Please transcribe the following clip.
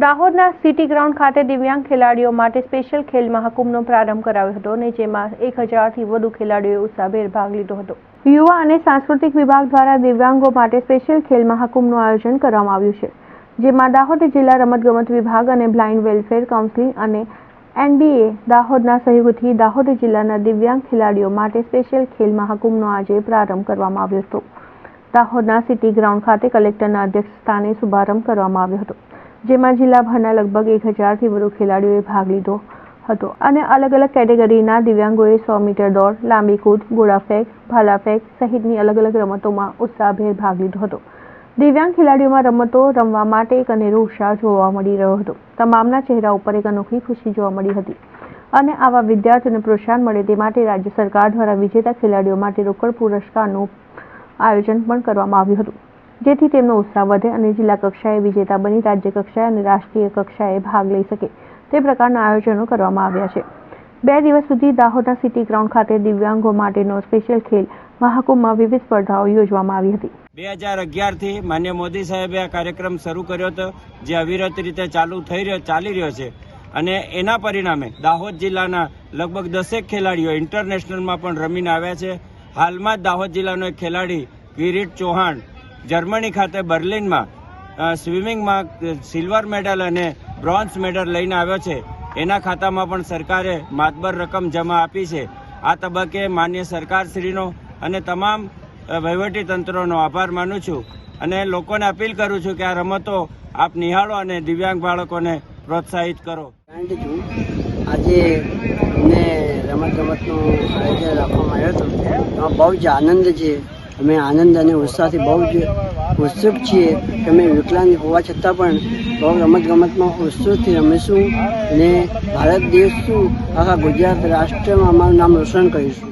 દાહોદના city ground ખાતે દિવ્યાંગ ખેલાડીઓ માટે સ્પેશિયલ ખેલ મહાકુંભનો પ્રારંભ કરાવ્યો હતો અને જેમાં એક હજારથી વધુ ખેલાડીઓએ ઉત્સાહભેર ભાગ લીધો હતો. યુવા અને સાંસ્કૃતિક વિભાગ દ્વારા દિવ્યાંગો માટે સ્પેશિયલ ખેલ મહાકુંભનું આયોજન કરવામાં આવ્યું છે, જેમાં દાહોદ જિલ્લા રમતગમત વિભાગ અને બ્લાઇન્ડ વેલફેર કાઉન્સિલ અને એનબીએ દાહોદના સહયોગથી દાહોદ જિલ્લાના દિવ્યાંગ ખેલાડીઓ માટે સ્પેશિયલ ખેલ મહાકુંભનો આજે પ્રારંભ કરવામાં આવ્યો હતો. દાહોદના સિટી ગ્રાઉન્ડ ખાતે કલેક્ટરના અધ્યક્ષ સ્થાને શુભારંભ કરવામાં આવ્યો હતો. જેમાં જિલ્લાભરના લગભગ એક હજારથી વધુ ખેલાડીઓએ ભાગ લીધો હતો અને અલગ અલગ કેટેગરીના દિવ્યાંગોએ સો મીટર દોડ, લાંબી કૂદ ગોળાફેંક ભાલાફેંક સહિતની અલગ અલગ રમતોમાં ઉત્સાહભેર ભાગ લીધો હતો. દિવ્યાંગ ખેલાડીઓમાં રમતો રમવા માટે એક અનેરો ઉત્સાહ જોવા મળી રહ્યો હતો. તમામના ચહેરા ઉપર એક અનોખી ખુશી જોવા મળી હતી અને આવા વિદ્યાર્થીઓને પ્રોત્સાહન મળે તે માટે રાજ્ય સરકાર દ્વારા વિજેતા ખેલાડીઓ માટે રોકડ પુરસ્કારનું આયોજન પણ કરવામાં આવ્યું હતું. જેથી તેમનો ઉત્સાહ વધે અને જિલ્લા કક્ષાએ વિજેતા બની રાજ્ય કક્ષાએ અને રાષ્ટ્રીય કક્ષાએ ભાગ લઈ શકે તે પ્રકારના આયોજનો કરવામાં આવ્યા છે. બે દિવસ સુધી દાહોદના સિટી ગ્રાઉન્ડ ખાતે દિવ્યાંગો માટેનો સ્પેશિયલ ખેલ મહાકુંભમાં વિવિધ સ્પર્ધાઓ યોજવામાં આવી હતી. બે હજાર અગિયારથી માન્ય મોદી સાહેબે આ કાર્યક્રમ શરૂ કર્યો હતો, જે અવિરત રીતે ચાલુ થઈ રહ્યો, ચાલી રહ્યો છે. અને એના પરિણામે દાહોદ જિલ્લાના લગભગ દસેક ખેલાડીઓ ઇન્ટરનેશનલમાં પણ રમીને આવ્યા છે. હાલમાં જ દાહોદ જિલ્લાનો એક ખેલાડી કિરીટ ચૌહાણ જર્મની ખાતે બર્લિનમાં સ્વિમિંગમાં સિલ્વર મેડલ અને બ્રોન્ઝ મેડલ લઈને આવ્યો છે. એના ખાતામાં પણ સરકારે માતબર રકમ જમા આપી છે. આ તબક્કે માન્ય સરકારશ્રીનો અને તમામ તંત્રોનો આભાર માનું છું અને લોકોને અપીલ કરું છું કે આ રમતો આપ નિહાળો અને દિવ્યાંગ બાળકોને પ્રોત્સાહિત કરો. આજે મેં રમત ગમતનું આયોજન રાખવામાં આવ્યો હતો. બહુ જ આનંદ છે અમે આનંદ અને ઉત્સાહથી બહુ જ ઉત્સુક છીએ કે અમે વિકલાંગ હોવા છતાં પણ બહુ રમતગમતમાં ઉત્સુકથી રમીશું અને ભારત દેશ શું આખા ગુજરાત રાષ્ટ્રમાં અમારું નામ રોશન કરીશું.